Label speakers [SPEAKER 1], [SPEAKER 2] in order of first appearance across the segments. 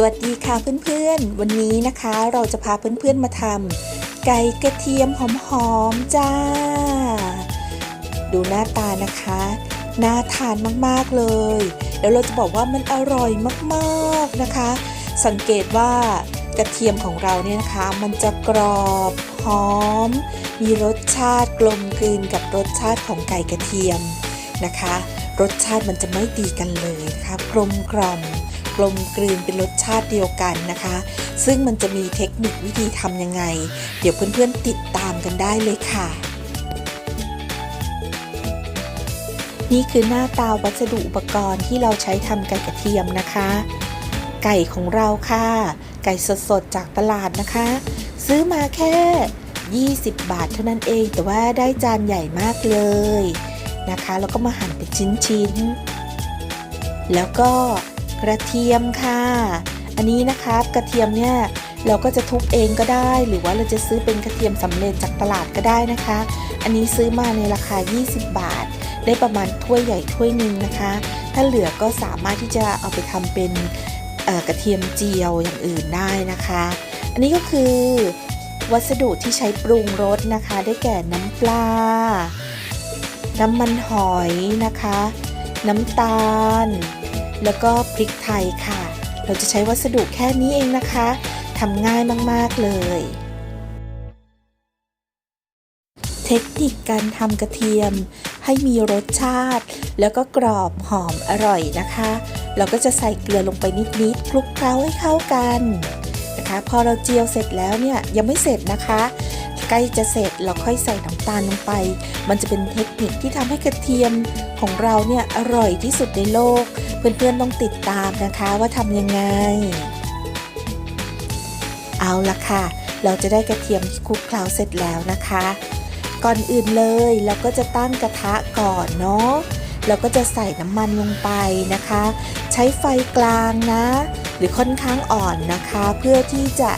[SPEAKER 1] สวัสดีค่ะเพื่อนๆ วันนี้นะคะเราจะพาเพื่อนๆมาทำไก่กระเทียมหอมๆจ้า ดูหน้าตานะคะน่าทานมากๆเลย แล้วเราจะบอกว่ามันอร่อยมากๆนะคะ สังเกตว่ากระเทียมของเราเนี่ยนะคะ มันจะกรอบหอม มีรสชาติกลมกลืนกับรสชาติของไก่กระเทียมนะคะ รสชาติมันจะไม่ตีกันเลยนะคะกลมกล่อม ลมกลืนเป็นรสชาติเดียวกันนะคะ ซึ่งมันจะมีเทคนิควิธีทำยังไง เดี๋ยวเพื่อนๆติดตามกันได้เลยค่ะ นี่คือหน้าตาวัสดุอุปกรณ์ที่เราใช้ทำไก่กระเทียมนะคะ ไก่ของเราค่ะ ไก่สดๆจากตลาดนะคะ ซื้อมาแค่ 20 บาทเท่านั้นเองแต่ว่าได้จานใหญ่มากเลยนะคะ แล้วก็มาหั่นเป็นชิ้นๆแล้วก็ กระเทียมค่ะ อันนี้นะคะกระเทียมเนี่ยเราก็จะทุบเองก็ได้ หรือว่าเราจะซื้อเป็นกระเทียมสำเร็จจากตลาดก็ได้นะคะ อันนี้ซื้อมาในราคา 20 บาท ได้ประมาณถ้วยใหญ่ถ้วยหนึ่งนะคะ ถ้าเหลือก็สามารถที่จะเอาไปทำเป็นกระเทียมเจียวอย่างอื่นได้นะคะ อันนี้ก็คือวัสดุที่ใช้ปรุงรสนะคะ ได้แก่น้ำปลา น้ำมันหอยนะคะ น้ำตาล แล้วก็พริกไทยค่ะ เราจะใช้วัสดุแค่นี้เองนะคะทำง่ายมากๆเลย เทคนิคการทำกระเทียม ให้มีรสชาติ แล้วก็กรอบหอมอร่อยนะคะ เราก็จะใส่เกลือลงไปนิดๆคลุกเคล้าให้เข้ากันนะคะ พอเราเจียวเสร็จแล้วเนี่ยยังไม่เสร็จนะคะ ใกล้จะเสร็จเราค่อยใส่น้ำตาลลงไป มันจะเป็นเทคนิคที่ทำให้กระเทียมของเราเนี่ยอร่อยที่สุดในโลก เพื่อนๆต้องติดตามนะคะว่าทำยังไง เอาละค่ะ เราจะได้กระเทียมที่คลุกเคล้าเสร็จแล้วนะคะ ก่อนอื่นเลยเราก็จะตั้งกระทะก่อนเนาะเราก็จะใส่น้ำมันลงไปนะคะ ใช้ไฟกลางนะ หรือค่อนข้างอ่อนนะคะ เพื่อที่จะ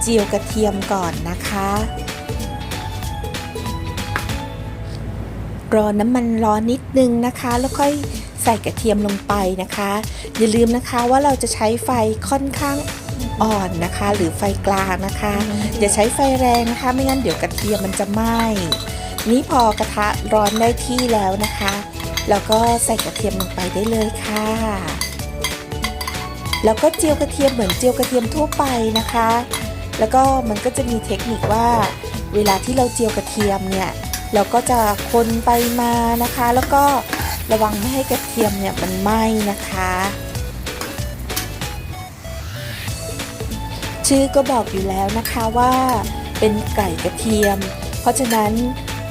[SPEAKER 1] เจียวกระเทียมก่อนนะคะ รอน้ำมันร้อนนิดนึงนะคะ แล้วค่อยใส่กระเทียมลงไปนะคะ อย่าลืมนะคะว่าเราจะใช้ไฟค่อนข้างอ่อนนะคะ หรือไฟกลางนะคะ อย่าใช้ไฟแรงนะคะ ไม่งั้นเดี๋ยวกระเทียมมันจะไหม้นี่พอกระทะร้อนได้ที่แล้วนะคะ แล้วก็ใส่กระเทียมลงไปได้เลยค่ะ แล้วก็เจียวกระเทียมเหมือนเจียวกระเทียมทั่วไปนะคะ แล้วก็มันก็จะมีเทคนิคว่า เวลาที่เราเจียวกระเทียมเนี่ย เราก็จะคนไปมานะคะ แล้วก็ระวังไม่ให้กระเทียมเนี่ยมันไหม้นะคะ ชื่อก็บอกอยู่แล้วนะคะว่าเป็นไก่กระเทียม เพราะฉะนั้น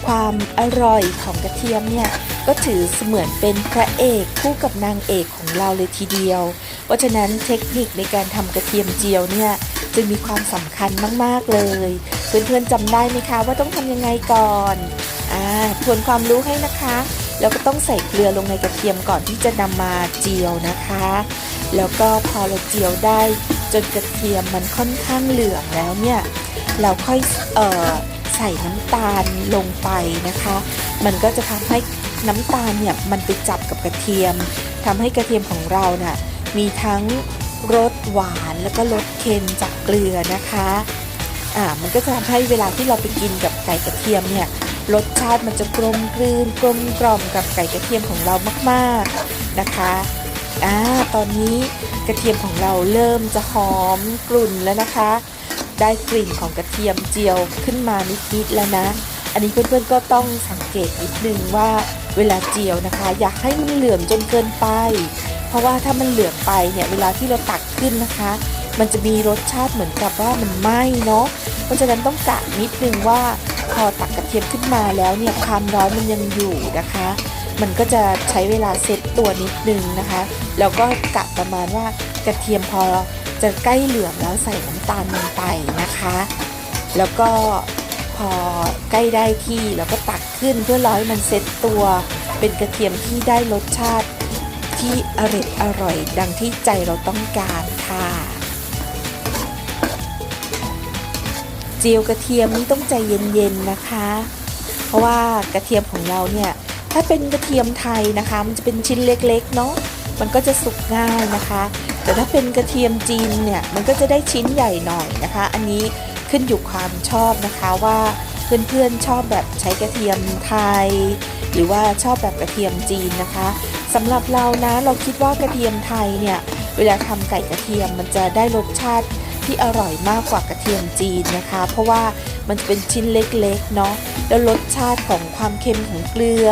[SPEAKER 1] ความอร่อยของกระเทียมเนี่ยก็ถือเสมือนเป็นพระเอกคู่กับนางเอกของเราเลยทีเดียว เพราะฉะนั้นเทคนิคในการทำกระเทียมเจียวเนี่ยจึงมีความสำคัญมาก ๆ เลย เพื่อนๆจำได้ไหมคะว่าต้องทำยังไงก่อนอ่าทวนความรู้ให้นะคะ แล้วก็ต้องใส่เกลือลงในกระเทียมก่อนที่จะนำมาเจียวนะคะ แล้วก็พอเราเจียวได้จนกระเทียมมันค่อนข้างเหลืองแล้วเนี่ยเราค่อยเอ่อใส่น้ำตาลลงไปนะคะ มันก็จะทำให้น้ำตาลเนี่ยมันไปจับกับกระเทียมทำให้กระเทียมของเราน่ะมีทั้งรสหวานแล้วก็รสเค็มจากเกลือนะคะ อ่ามันก็จะทำให้เวลาที่เราไปกินกับไก่กระเทียมเนี่ยรสชาติมันจะกลมกลืนกลมกล่อมกับไก่กระเทียมของเรามากๆนะคะอ่าตอนนี้กระเทียมของเราเริ่มจะหอมกลุ่นแล้วนะคะ ได้กลิ่นของกระเทียมเจียวขึ้นมานิดๆแล้วนะ อันนี้เพื่อนๆก็ต้องสังเกตนิดนึงว่าเวลาเจียวนะคะ อยากให้มันเหลืองจนเกินไป เพราะว่าถ้ามันเหลืองไปเนี่ยเวลาที่เราตักขึ้นนะคะ มันจะมีรสชาติเหมือนกับว่ามันไหม้เนาะ เพราะฉะนั้นต้องกะนิดนึงว่าพอตักกระเทียมขึ้นมาแล้วเนี่ยความร้อนมันยังอยู่นะคะ มันก็จะใช้เวลาเซตตัวนิดนึงนะคะ แล้วก็กะประมาณว่ากระเทียมพอจะใกล้เหลืองแล้วใส่น้ำตาลลงไปนะคะ แล้วก็พอใกล้ได้ที่แล้วก็ตักขึ้นเพื่อร้อให้มันเซตตัว เป็นกระเทียมที่ได้รสชาติที่อร่อยอร่อยดังที่ใจเราต้องการค่ะ จียวกระเทียมนี่ต้องใจเย็นๆนะคะ เพราะว่ากระเทียมของเราเนี่ยถ้าเป็นกระเทียมไทยนะคะ มันจะเป็นชิ้นเล็กๆเนาะมันก็จะสุกง่ายนะคะ แต่ถ้าเป็นกระเทียมจีนเนี่ยมันก็จะได้ชิ้นใหญ่หน่อยนะคะ อันนี้ขึ้นอยู่ความชอบนะคะว่าเพื่อนๆชอบแบบใช้กระเทียมไทย หรือว่าชอบแบบกระเทียมจีนนะคะสำหรับเรานะเราคิดว่ากระเทียมไทยเนี่ยเวลาทำไก่กระเทียมมันจะได้รสชาติ ที่อร่อยมากกว่ากระเทียมจีนนะคะ เพราะว่ามันจะเป็นชิ้นเล็กๆเนาะแล้วรสชาติของความเค็มของเกลือ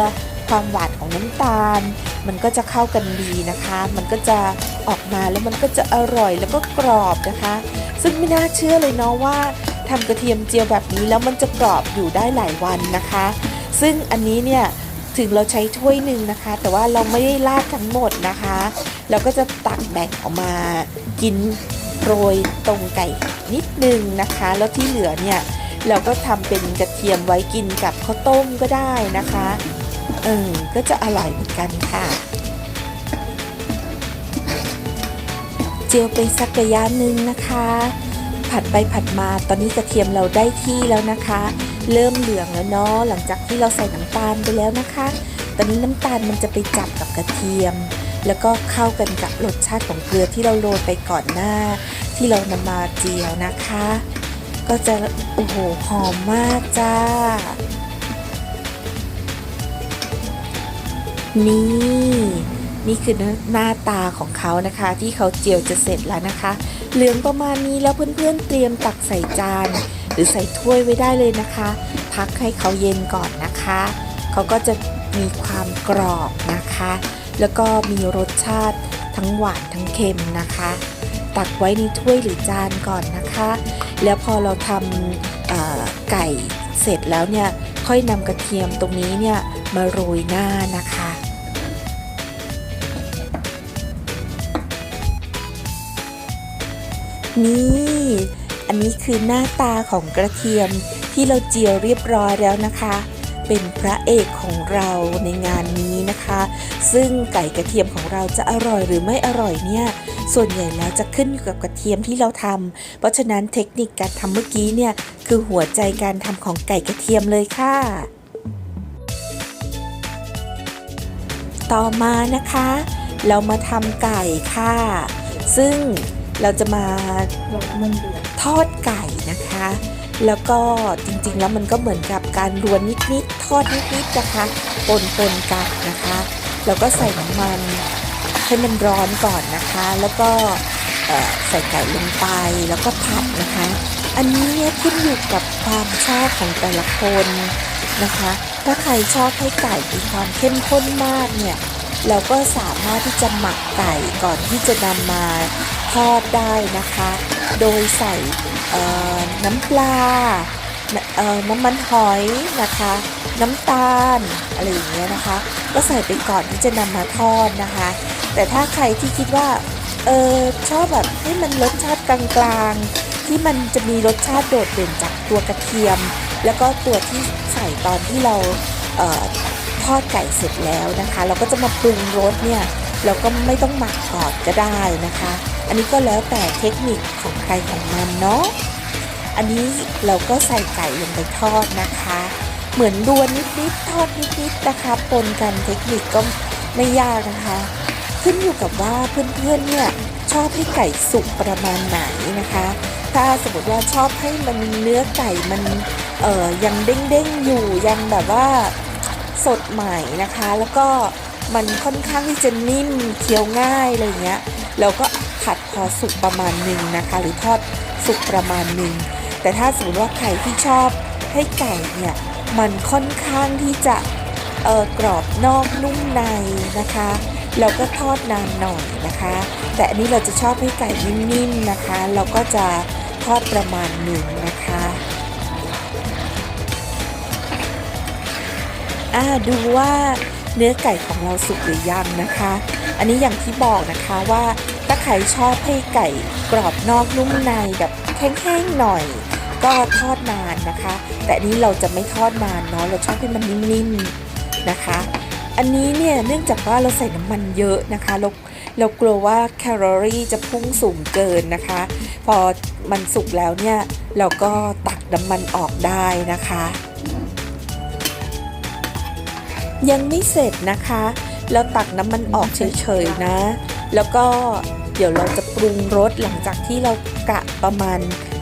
[SPEAKER 1] ความหวานของน้ำตาล มันก็จะเข้ากันดีนะคะ มันก็จะออกมาแล้วมันก็จะอร่อยแล้วก็กรอบนะคะ ซึ่งไม่น่าเชื่อเลยเนาะว่าทำกระเทียมเจียวแบบนี้แล้วมันจะกรอบอยู่ได้หลายวันนะคะ ซึ่งอันนี้เนี่ยถึงเราใช้ถ้วยหนึ่งนะคะ แต่ว่าเราไม่ได้ราดทั้งหมดนะคะ เราก็จะตักแบ่งออกมากิน โรยตรงไก่นิดนึงนะคะ แล้วที่เหลือเนี่ยเราก็ทำเป็นกระเทียมไว้กินกับข้าวต้มก็ได้นะคะเออก็จะอร่อยเหมือนกันค่ะ เจียวไปสักระยะหนึ่งนะคะ ผัดไปผัดมาตอนนี้กระเทียมเราได้ที่แล้วนะคะ เริ่มเหลืองแล้วเนาะหลังจากที่เราใส่น้ำตาลไปแล้วนะคะ ตอนนี้น้ำตาลมันจะไปจับกับกระเทียม แล้วก็เข้ากันกับรสชาติของเกลือที่เราโรยไปก่อนหน้า ที่เรานำมาเจียวนะคะ ก็จะโอ้โหหอมมากจ้า นี่ นี่คือหน้าตาของเขานะคะ ที่เขาเจียวจะเสร็จแล้วนะคะ เหลืองประมาณนี้แล้วเพื่อนๆเตรียมตักใส่จาน หรือใส่ถ้วยไว้ได้เลยนะคะ พักให้เขาเย็นก่อนนะคะ เขาก็จะมีความกรอบนะคะ แล้วก็มีรสชาติทั้งหวานทั้งเค็มนะคะ ตักไว้ในถ้วยหรือจานก่อนนะคะ แล้วพอเราทำไก่เสร็จแล้วเนี่ยค่อยนำกระเทียมตรงนี้เนี่ยมาโรยหน้านะคะนี่ อันนี้คือหน้าตาของกระเทียมที่เราเจียวเรียบร้อยแล้วนะคะ เป็นพระเอกของเราในงานนี้นะคะ ซึ่งไก่กระเทียมของเราจะอร่อยหรือไม่อร่อยเนี่ยส่วนใหญ่แล้วจะขึ้นอยู่กับกระเทียมที่เราทำเพราะฉะนั้นเทคนิคการทำเมื่อกี้เนี่ยคือหัวใจการทำของไก่กระเทียมเลยค่ะ ต่อมานะคะ เรามาทำไก่ค่ะ ซึ่งเราจะมาทอดไก่นะคะ แล้วก็จริงๆแล้วมันก็เหมือนกับการรวนนิดๆทอดนิดๆนะคะปนๆกันนะคะ แล้วก็ใส่น้ำมันให้มันร้อนก่อนนะคะ แล้วก็ใส่ไก่ลงไปแล้วก็ผัดนะคะ อันนี้เนี่ยขึ้นอยู่กับความชอบของแต่ละคนนะคะ ถ้าใครชอบให้ไก่มีความเข้มข้นมากเนี่ยเราก็สามารถที่จะหมักไก่ก่อนที่จะนำมาทอดได้นะคะ โดยใส่ น้ำปลาเอ่อน้ำมันหอยนะคะ น้ำตาลอะไรอย่างเงี้ยนะคะ ก็ใส่ไปก่อนที่จะนำมาทอดนะคะ แต่ถ้าใครที่คิดว่าเออชอบแบบให้มันรสชาติกลางๆ ที่มันจะมีรสชาติโดดเด่นจากตัวกระเทียม แล้วก็ตัวที่ใส่ตอนที่เราเออทอดไก่เสร็จแล้วนะคะ เราก็จะมาปรุงรสเนี่ย เราก็ไม่ต้องหมักก่อนก็ได้นะคะ อันนี้ก็แล้วแต่เทคนิคของใครของมันเนาะ อันนี้เราก็ใส่ไก่ลงไปทอดนะคะ เหมือนรวนนิดๆทอดนิดๆนะคะ ปนกันเทคนิคก็ไม่ยากนะคะ ขึ้นอยู่กับว่าเพื่อนๆเนี่ยชอบให้ไก่สุกประมาณไหนนะคะ ถ้าสมมติว่าชอบให้มันเนื้อไก่มันเอ่อยังเด้งๆอยู่ยังแบบว่าสดใหม่นะคะ แล้วก็มันค่อนข้างที่จะนิ่มเคี้ยวง่ายอะไรเงี้ยเราก็ ผัดพอสุกประมาณหนึ่งนะคะ หรือทอดสุกประมาณหนึ่งแต่ถ้าสมมติว่าใครที่ชอบให้ไก่เนี่ยมันค่อนข้างที่จะเออกรอบนอกนุ่มในนะคะเราก็ทอดนานหน่อยนะคะ แต่อันนี้เราจะชอบให้ไก่นิ่มๆนะคะ เราก็จะทอดประมาณหนึ่งนะคะอ่าดูว่า เนื้อไก่ของเราสุกหรือยังนะคะ อันนี้อย่างที่บอกนะคะว่าถ้าใครชอบให้ไก่กรอบนอกนุ่มในแบบแห้งๆหน่อย ก็ทอดนานนะคะ แต่นี้เราจะไม่ทอดนานเนาะเราชอบให้มันนิ่มๆนะคะ อันนี้เนี่ยเนื่องจากว่าเราใส่น้ำมันเยอะนะคะเราเรากลัวว่าแคลอรี่จะพุ่งสูงเกินนะคะ พอมันสุกแล้วเนี่ยเราก็ตักน้ำมันออกได้นะคะ ยังไม่เสร็จนะคะ เราตักน้ำมันออกเฉยๆนะ แล้วก็เดี๋ยวเราจะปรุงรสหลังจากที่เรากะประมาณ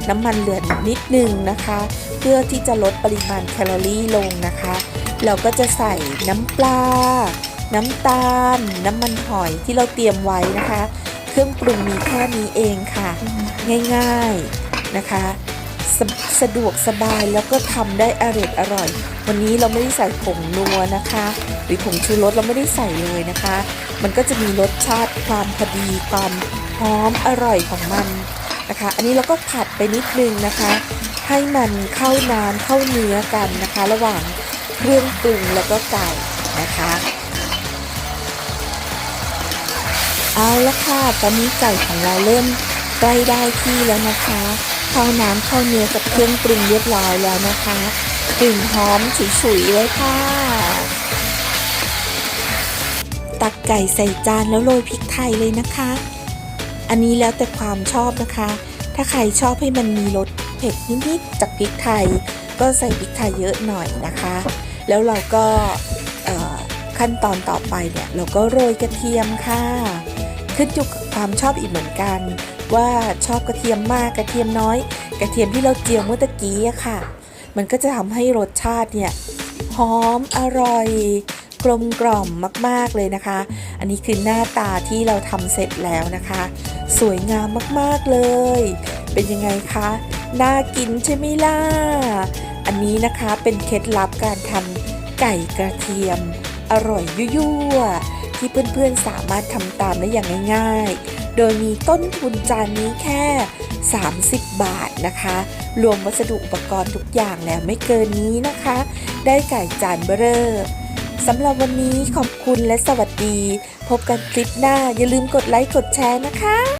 [SPEAKER 1] น้ำมันเหลือนิดนึงนะคะ เพื่อที่จะลดปริมาณแคลอรี่ลงนะคะ เราก็จะใส่น้ำปลา น้ำตาล น้ำมันหอยที่เราเตรียมไว้นะคะ เครื่องปรุงมีแค่นี้เองค่ะ ง่ายๆนะคะ สะสะดวกสบายแล้วก็ทำได้อร่อยอร่อย วันนี้เราไม่ได้ใส่ผงนัวนะคะ หรือผงชูรสเราไม่ได้ใส่เลยนะคะ มันก็จะมีรสชาติความพอดีความหอมอร่อยของมันนะคะ อันนี้เราก็ผัดไปนิดนึงนะคะ ให้มันเข้าน้ำเข้าเนื้อกันนะคะ ระหว่างเครื่องปรุงแล้วก็ไก่นะคะเอาละค่ะ ตอนนี้ไก่ของเราเริ่มใกล้ได้ที่แล้วนะคะ เข้าน้ำเข้าเนื้อกับเครื่องปรุงเรียบร้อยแล้วนะคะกลิ่นหอมฉุยๆเลยค่ะ ตักไก่ใส่จานแล้วโรยพริกไทยเลยนะคะ อันนี้แล้วแต่ความชอบนะคะ ถ้าใครชอบให้มันมีรสเผ็ดนิดๆจากพริกไทย ก็ใส่พริกไทยเยอะหน่อยนะคะ แล้วเราก็ขั้นตอนต่อไปเนี่ยเราก็โรยกระเทียมค่ะ ขึ้นอยู่กับความชอบอีกเหมือนกัน ว่าชอบกระเทียมมากกระเทียมน้อย กระเทียมที่เราเจียวเมื่อตะกี้อะค่ะ มันก็จะทำให้รสชาติเนี่ยหอมอร่อยกลมกล่อมมาก ๆ เลยนะคะ อันนี้คือหน้าตาที่เราทำเสร็จแล้วนะคะ สวยงามมากๆเลย เป็นยังไงคะ น่ากินใช่ไหมล่ะ อันนี้นะคะเป็นเคล็ดลับการทำไก่กระเทียม อร่อยยั่วๆที่เพื่อนๆสามารถทำตามได้อย่างง่ายๆ โดยมีต้นทุนจานนี้แค่ 30 บาทนะคะ รวมวัสดุอุปกรณ์ทุกอย่างแล้วไม่เกินนี้นะคะ ได้ไก่จานเบอเรอร์สำหรับวันนี้ขอบคุณและสวัสดี พบกันคลิปหน้าอย่าลืมกดไลค์กดแชร์นะคะ